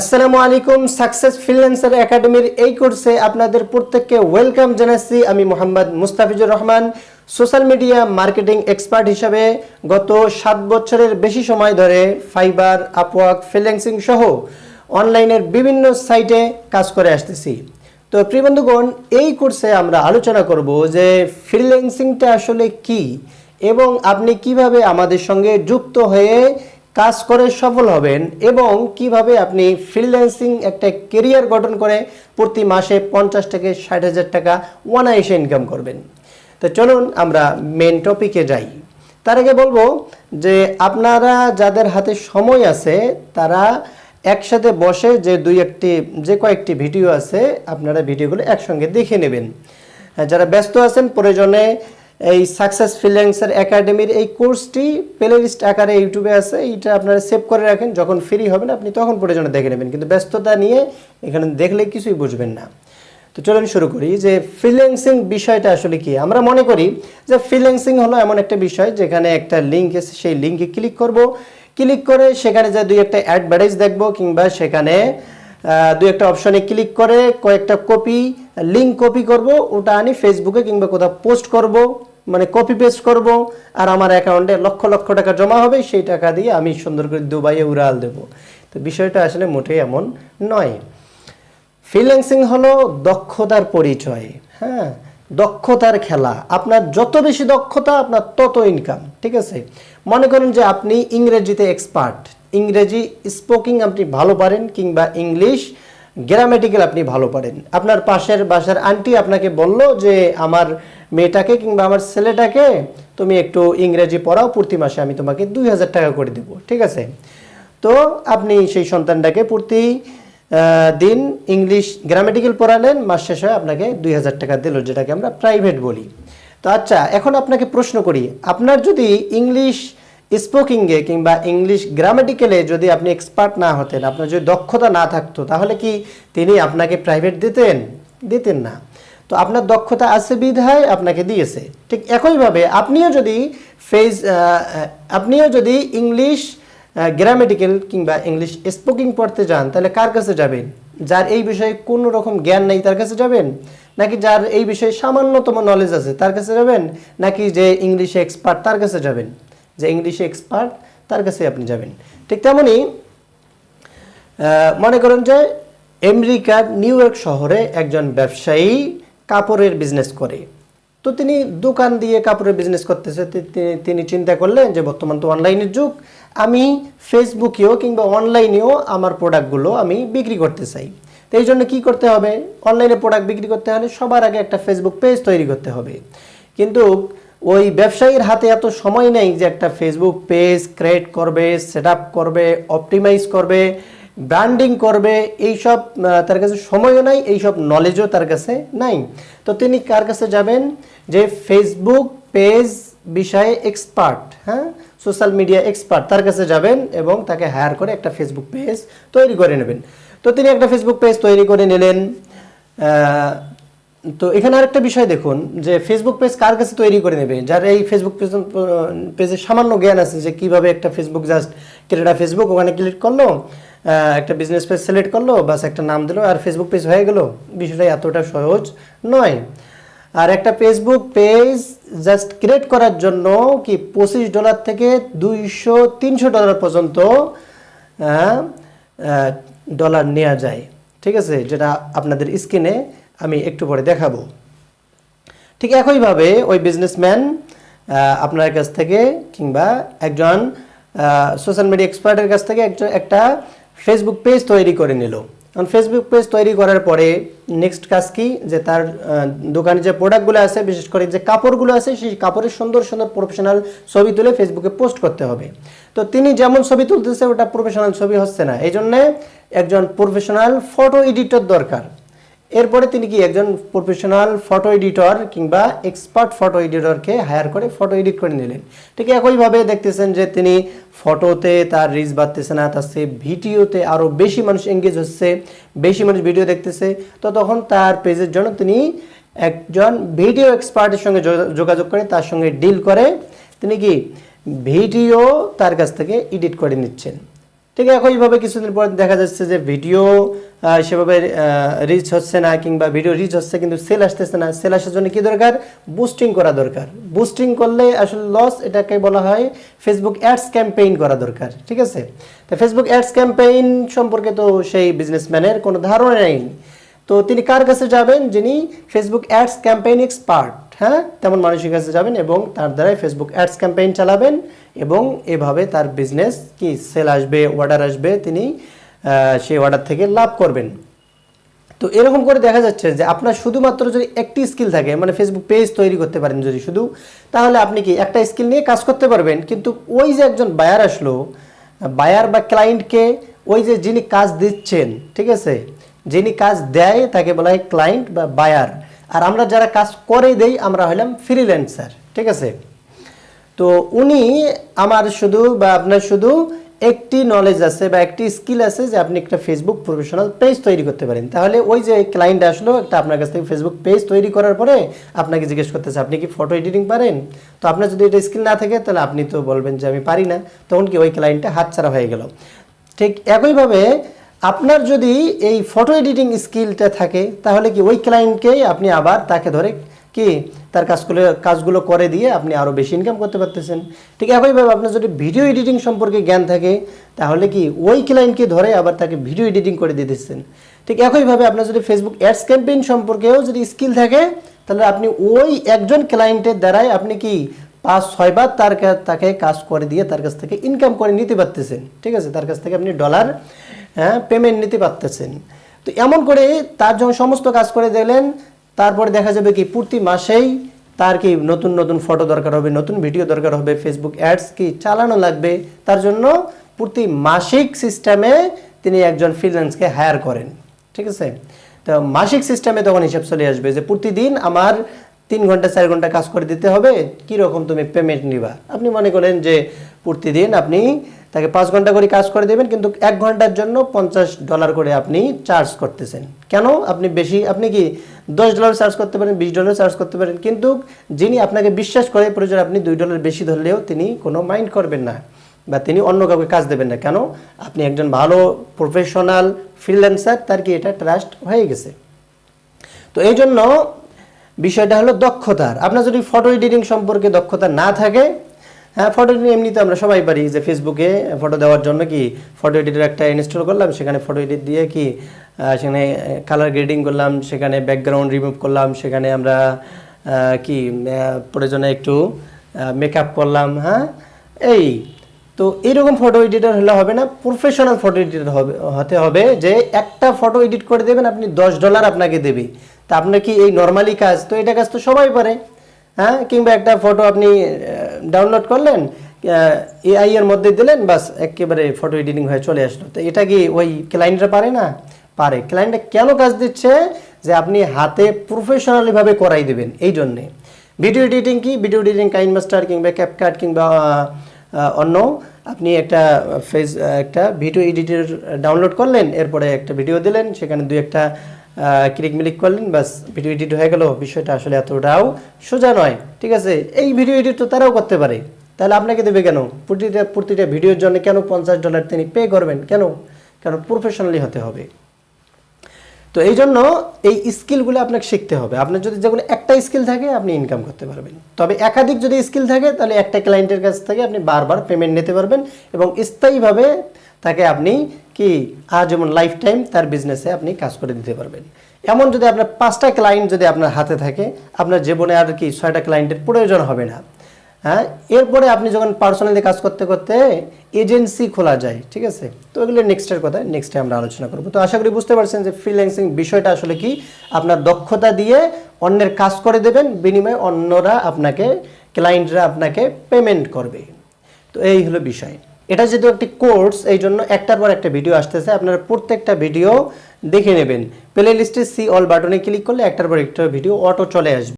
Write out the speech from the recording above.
আসসালামু আলাইকুম success freelancer একাডেমির এই কোর্সে আপনাদের প্রত্যেককে ওয়েলকাম জানাচ্ছি। আমি Mohammad Mustafizur Rahman social media marketing expert হিসাবে গত সাত বছরের বেশি সময় ধরে ফাইবার আপওয়ার্ক ফ্রিল্যান্সিং সহ অনলাইনের বিভিন্ন সাইটে কাজ করে আসতেছি। তো প্রিয় বন্ধুগণ, এই কোর্সে আমরা আলোচনা করব যে ফ্রিল্যান্সিংটা আসলে কি এবং আপনি কীভাবে আমাদের সঙ্গে যুক্ত হয়ে কাজ করে সফল হবেন এবং কীভাবে আপনি ফ্রিল্যান্সিং একটা কেরিয়ার গঠন করে প্রতি মাসে পঞ্চাশ থেকে ষাট হাজার টাকা অনায়াসে ইনকাম করবেন। তো চলুন আমরা মেন টপিকে যাই। তার আগে বলব যে আপনারা যাদের হাতে সময় আছে, তারা একসাথে বসে যে দুই একটি, যে কয়েকটি ভিডিও আছে, আপনারা ভিডিওগুলো একসঙ্গে দেখে নেবেন। যারা ব্যস্ত আছেন, প্রয়োজনে এই সাকসেস ফ্রিল্যান্সার একাডেমির এই কোর্সটি প্লেলিস্ট আকারে ইউটিউবে আছে। এইটা আপনারা সেভ করে রাখেন। যখন ফ্রি হবেন, আপনি তখন প্রয়োজনে দেখে নেবেন। কিন্তু ব্যস্ততা নিয়ে এখানে দেখলে কিছুই বুঝবেন না। তো চলুন শুরু করি যে ফ্রিল্যান্সিং বিষয়টা আসলে কি? আমরা মনে করি যে ফ্রিল্যান্সিং হলো এমন একটা বিষয় যেখানে একটা লিঙ্ক এসে সেই লিঙ্কে ক্লিক করব। ক্লিক করে সেখানে যে দুই একটা অ্যাডভার্টাইজ দেখব কিংবা সেখানে দুই একটা অপশনে ক্লিক করে কয়েকটা কপি লিঙ্ক কপি করব। ওটা আনি ফেসবুকে কিংবা কোথাও পোস্ট করব। মানে কপি পেস্ট করব আর আমার অ্যাকাউন্টে লক্ষ লক্ষ টাকা জমা হবে, সেই টাকা দিয়ে আমি সুন্দর করে দুবাইয়ে উড়াল দেব। তো বিষয়টা আসলে মোটেই এমন নয়। ফ্রিল্যান্সিং হলো দক্ষতার পরিচয় হ্যাঁ? দক্ষতার খেলা। আপনার যত বেশি দক্ষতা, আপনার তত ইনকাম ঠিক আছে? মনে করেন যে আপনি ইংরেজিতে এক্সপার্ট ইংরেজি স্পোকিং আপনি ভালো পারেন কিংবা ইংলিশ গ্রামেটিক্যাল আপনি ভালো পারেন। আপনার পাশের বাসার আন্টি আপনাকে বলল যে, আমার মেয়েটাকে কিংবা আমার ছেলেটাকে তুমি একটু ইংরেজি পড়াও, প্রতি মাসে আমি তোমাকে দুই হাজার টাকা করে দেবো। ঠিক আছে? তো আপনি সেই সন্তানটাকে প্রতি দিন ইংলিশ গ্রামেটিক্যাল পড়ালেন, মাস শেষে আপনাকে দুই হাজার টাকা দিল, যেটাকে আমরা প্রাইভেট বলি। তো আচ্ছা এখন আপনাকে প্রশ্ন করি। আপনার যদি ইংলিশ স্পোকিংয়ে কিংবা ইংলিশ গ্রামেটিক্যালে যদি আপনি এক্সপার্ট না হতেন, আপনার যদি দক্ষতা না থাকতো, তাহলে কি তিনি আপনাকে প্রাইভেট দিতেন? দিতেন না। তো আপনার দক্ষতা আছে বিধায় আপনাকে দিয়েছে। ঠিক একইভাবে আপনিও যদি ফেজ আপনিও যদি ইংলিশ গ্রামেটিক্যাল কিংবা ইংলিশ স্পোকিং পড়তে যান, তাহলে কার কাছে যাবেন? যার এই বিষয়ে কোনো রকম জ্ঞান নেই, তার কাছে যাবেন? নাকি যার এই বিষয়ে সামান্যতম নলেজ আছে, তার কাছে যাবেন? নাকি যে ইংলিশে এক্সপার্ট তার কাছে যাবেন? যে ইংলিশে এক্সপার্ট তার কাছে আপনি যাবেন। ঠিক তেমনই মনে করেন যে আমেরিকার নিউ ইয়র্ক শহরে একজন ব্যবসায়ী কাপড়ের বিজনেস করে। তো তিনি দোকান দিয়ে কাপড়ের বিজনেস করতেছে তিনি চিন্তা করলেন যে বর্তমান তো অনলাইনের যুগ, আমি ফেসবুকেও কিংবা অনলাইনেও আমার প্রোডাক্টগুলো আমি বিক্রি করতে চাই। তো এই জন্য কী করতে হবে? অনলাইনে প্রোডাক্ট বিক্রি করতে হলে সবার আগে একটা ফেসবুক পেজ তৈরি করতে হবে। কিন্তু ওই ব্যবসায়ীর হাতে এত সময় নেই যে একটা ফেসবুক পেজ ক্রিয়েট করবে সেট করবে অপটিমাইজ করবে ব্র্যান্ডিং করবে, এইসব তার কাছে সময়ও নাই, এইসব নলেজও তার কাছে নাই। তো তিনি কার কাছে যাবেন? যে ফেসবুক পেজ বিষয়ে এক্সপার্ট হ্যাঁ? সোশ্যাল মিডিয়া এক্সপার্ট তার কাছে যাবেন এবং তাকে হায়ার করে একটা ফেসবুক পেজ তৈরি করে নেবেন। তো তিনি একটা ফেসবুক পেজ তৈরি করে নিলেন। তো এখানে আরেকটা বিষয় দেখুন, যে ফেসবুক পেজ কার কাছে তৈরি করে নেবে? যার এই ফেসবুক পেজ পেজে সামান্য জ্ঞান আছে যে কীভাবে একটা ফেসবুক জাস্ট ক্রেটা ফেসবুক ওখানে ক্লিক করল একটা বিজনেস পেজ সিলেক্ট করল, বাস একটা নাম দিলো, আর ফেসবুক পেজ হয়ে গেল। বিষয়টা এতটা সহজ নয়। আর একটা ফেসবুক পেজ জাস্ট ক্রিয়েট করার জন্য কি পঁচিশ ডলার থেকে দুইশো, তিনশো ডলার পর্যন্ত ডলার নেওয়া যায়। ঠিক আছে? যেটা আপনাদের স্ক্রিনে আমি একটু পরে দেখাবো। ঠিক একইভাবে ওই বিজনেসম্যান আপনার কাছ থেকে কিংবা একজন সোশ্যাল মিডিয়া এক্সপার্টের কাছ থেকে একজন, একটা ফেসবুক পেজ তৈরি করে নিল। কারণ ফেসবুক পেজ তৈরি করার পরে নেক্সট কাজ কি? যে তার দোকানে যে প্রোডাক্টগুলো আছে, বিশেষ করে যে কাপড়গুলো আছে, সেই কাপড়ের সুন্দর সুন্দর প্রফেশনাল ছবি তুলে ফেসবুকে পোস্ট করতে হবে। তো তিনি যেমন ছবি তুলতেছে, ওটা প্রফেশনাল ছবি হচ্ছে না। এই জন্যে একজন প্রফেশনাল ফটো এডিটর দরকার। এরপরে তিনি কি একজন প্রফেশনাল ফটো এডিটর কিংবা এক্সপার্ট ফটো এডিটরকে হায়ার করে ফটো এডিট করে নিলেন? ঠিক একইভাবে দেখতেছেন যে তিনি ফটোতে তার রিচ বাড়তেছে না, তার সে ভিডিওতে আরও বেশি মানুষ এঙ্গেজ হচ্ছে, বেশি মানুষ ভিডিও দেখতেছে। তো তখন তার পেজের জন্য তিনি একজন ভিডিও এক্সপার্টের সঙ্গে যোগা- যোগাযোগ করে, তার সঙ্গে ডিল করে। তিনি কি ভিডিও তার কাছ থেকে এডিট করে নিচ্ছেন। ঠিক একইভাবে কিছুদিন পর দেখা যাচ্ছে যে ভিডিও সেভাবে রিচ হচ্ছে না কিংবা ভিডিও রিচ হচ্ছে কিন্তু সেল আসতেছে না। সেল আসার জন্য কি দরকার? বুস্টিং করা দরকার। বুস্টিং করলে আসলে লস এটাকে বলা হয় ফেসবুক অ্যাডস ক্যাম্পেইন করা দরকার, ঠিক আছে? তো ফেসবুক অ্যাডস ক্যাম্পেইন সম্পর্কে তো সেই বিজনেসম্যানের কোনো ধারণা নেই। তো তিনি কার কাছে যাবেন? যিনি ফেসবুক অ্যাডস ক্যাম্পেইন এক্সপার্ট হ্যাঁ তেমন মানুষের কাছে যাবেন এবং তার দ্বারাই ফেসবুক অ্যাডস ক্যাম্পেইন চালাবেন এবং এভাবে তার বিজনেস কি সেল আসবে অর্ডার আসবে, তিনি সেই অর্ডার থেকে লাভ করবেন। তো এরকম করে দেখা যাচ্ছে যে আপনার শুধুমাত্র যদি একটি স্কিল থাকে মানে ফেসবুক পেজ তৈরি করতে পারেন যদি শুধু, তাহলে আপনি কি একটা স্কিল নিয়ে কাজ করতে পারবেন? কিন্তু ওই যে একজন বায়ার আসলো বায়ার বা ক্লায়েন্টকে ওই যে যিনি কাজ দিচ্ছেন, ঠিক আছে? যিনি কাজ দেয়, তাকে বলা হয় ক্লায়েন্ট বা বায়ার আর আমরা যারা কাজ করে দেই, আমরা হলাম ফ্রিল্যান্সার ঠিক আছে? তো উনি আমার শুধু বা আপনার শুধু একটি নলেজ আছে বা একটি স্কিল আছে যে আপনি একটা ফেসবুক প্রফেশনাল পেজ তৈরি করতে পারেন। তাহলে ওই যে ক্লায়েন্ট আসলো একটা আপনার কাছ থেকে ফেসবুক পেজ তৈরি করার পরে আপনাকে জিজ্ঞেস করতেছে, আপনি কি ফটো এডিটিং পারেন? তো আপনার যদি এটা স্কিল না থাকে, তাহলে আপনি তো বলবেন যে আমি পারি না। তখন কি ওই ক্লায়েন্টটা হাতছাড়া হয়ে গেল। ঠিক একইভাবে আপনার যদি এই ফটো এডিটিং স্কিলটা থাকে, তাহলে কি ওই ক্লায়েন্টকেই আপনি আবার তাকে ধরে কি তার কাজগুলো কাজগুলো করে দিয়ে আপনি আরও বেশি ইনকাম করতে পারতেছেন? ঠিক একইভাবে আপনার যদি ভিডিও এডিটিং সম্পর্কে জ্ঞান থাকে, তাহলে কি ওই ক্লায়েন্টকে ধরে আবার তাকে ভিডিও এডিটিং করে দিয়ে দিচ্ছেন ঠিক একইভাবে আপনার যদি ফেসবুক অ্যাডস ক্যাম্পেইন সম্পর্কেও যদি স্কিল থাকে, তাহলে আপনি ওই একজন ক্লায়েন্টের দ্বারাই আপনি কি পাঁচ ছয়বার তার তাকে কাজ করে দিয়ে তার কাছ থেকে ইনকাম করে নিতে পারতেছেন। ঠিক আছে? তার কাছ থেকে আপনি ডলার হ্যাঁ পেমেন্ট নিতে পারতেছেন। তো এমন করে তার যখন সমস্ত কাজ করে দিলেন, তারপরে দেখা যাবে কি প্রতি মাসেই তার কি নতুন নতুন ফটো দরকার হবে, নতুন ভিডিও দরকার হবে ফেসবুক অ্যাডস কি চালানো লাগবে, তার জন্য প্রতি মাসিক সিস্টেমে তিনি একজন ফ্রিল্যান্সকে হায়ার করেন। ঠিক আছে? তো মাসিক সিস্টেমে তখন হিসাব চলে আসবে যে প্রতিদিন আমার তিন ঘণ্টা, চার ঘণ্টা কাজ করে দিতে হবে কি রকম তুমি পেমেন্ট নিবা? আপনি মনে করেন যে প্রতিদিন আপনি তাকে পাঁচ ঘণ্টা করে কাজ করে দেবেন, কিন্তু এক ঘণ্টার জন্য পঞ্চাশ ডলার করে আপনি চার্জ করতেছেন। কেন? আপনি বেশি, আপনি কি দশ ডলার চার্জ করতে পারেন, বিশ ডলার চার্জ করতে পারেন, কিন্তু যিনি আপনাকে বিশ্বাস করে প্রয়োজন আপনি দুই ডলার বেশি ধরলেও তিনি কোনো মাইন্ড করবেন না বা তিনি অন্য কাউকে কাজ দেবেন না। কেন? আপনি একজন ভালো প্রফেশনাল ফ্রিল্যান্সার তার কি এটা ট্রাস্ট হয়ে গেছে? তো এই জন্য বিষয়টা হলো দক্ষতার। আপনার যদি ফটো এডিটিং সম্পর্কে দক্ষতা না থাকে হ্যাঁ ফটো এমনিতে আমরা সবাই পারি। যে ফেসবুকে ফটো দেওয়ার জন্য কি ফটো এডিটর একটা ইনস্টল করলাম, সেখানে ফটো এডিট দিয়ে কি সেখানে কালার গ্রেডিং করলাম, সেখানে ব্যাকগ্রাউন্ড রিমুভ করলাম, সেখানে আমরা কি প্রয়োজনে একটু মেকআপ করলাম হ্যাঁ? এই, তো এরকম ফটো এডিটর হলে হবে না প্রফেশনাল ফটো এডিটর হবে, হতে হবে যে একটা ফটো এডিট করে দেবেন, আপনি দশ ডলার আপনাকে দেবে। তা আপনার কি এই নর্মালি কাজ? তো এটা কাজ তো সবাই পারে হ্যাঁ? কিংবা একটা ফটো আপনি ডাউনলোড করলেন এআই এর মধ্যে দিলেন, বাস একেবারে ফটো এডিটিং হয়ে চলে আসলো। তো এটা কি ওই ক্লায়েন্টরা পারে না? পারে। ক্লায়েন্টরা কেন কাজ দিচ্ছে? যে আপনি হাতে প্রফেশনালি ভাবে করাই দেবেন, এই জন্যে। ভিডিও এডিটিং কি? ভিডিও এডিটিং কাইন মাস্টার কিংবা ক্যাপকাট কিংবা অন্য। আপনি একটা ফেস একটা ভিডিও এডিটর ডাউনলোড করলেন, এরপরে একটা ভিডিও দিলেন, সেখানে দুই একটা ক্লিক মিলিক করলেন বাস ভিডিও এডিট হয়ে গেল, বিষয়টা আসলে এতটাও সোজা নয়, ঠিক আছে? এই ভিডিও এডিট তো তারাও করতে পারে। তাহলে আপনাকে দেবে কেন? প্রতিটা প্রতিটা ভিডিওর জন্য কেন পঞ্চাশ ডলার তিনি পে করবেন? কেন? কারণ প্রফেশনালি হতে হবে। তো এই জন্য এই স্কিলগুলো আপনাকে শিখতে হবে। আপনার যদি যেগুলো একটা স্কিল থাকে, আপনি ইনকাম করতে পারবেন। তবে একাধিক যদি স্কিল থাকে, তাহলে একটা ক্লায়েন্টের কাছ থেকে আপনি বারবার পেমেন্ট নিতে পারবেন এবং স্থায়ীভাবে তাকে আপনি কি আজীবন লাইফ টাইম তার বিজনেসে আপনি কাজ করে দিতে পারবেন। এমন যদি আপনার পাঁচটা ক্লায়েন্ট যদি আপনার হাতে থাকে, আপনার জীবনে আর কি ছয়টা ক্লায়েন্টের প্রয়োজন হবে না। হ্যাঁ এরপরে আপনি যখন পার্সোনালি কাজ করতে করতে এজেন্সি খোলা যায়, ঠিক আছে? তো এগুলো নেক্সটের কথা নেক্সটে আমরা আলোচনা করব। তো আশা করি বুঝতে পারছেন যে ফ্রিল্যান্সিং বিষয়টা আসলে কি? আপনার দক্ষতা দিয়ে অন্যের কাজ করে দেবেন, বিনিময়ে অন্যরা আপনাকে ক্লায়েন্টরা আপনাকে পেমেন্ট করবে। তো এই হলো বিষয়। এটা যেহেতু একটি কোর্স এই জন্য একটার পর একটা ভিডিও আসতেছে। আপনারা প্রত্যেকটা ভিডিও দেখে নেবেন। প্লে লিস্টে সি অল বাটনে ক্লিক করলে একটার পর একটা ভিডিও অটো চলে আসবে।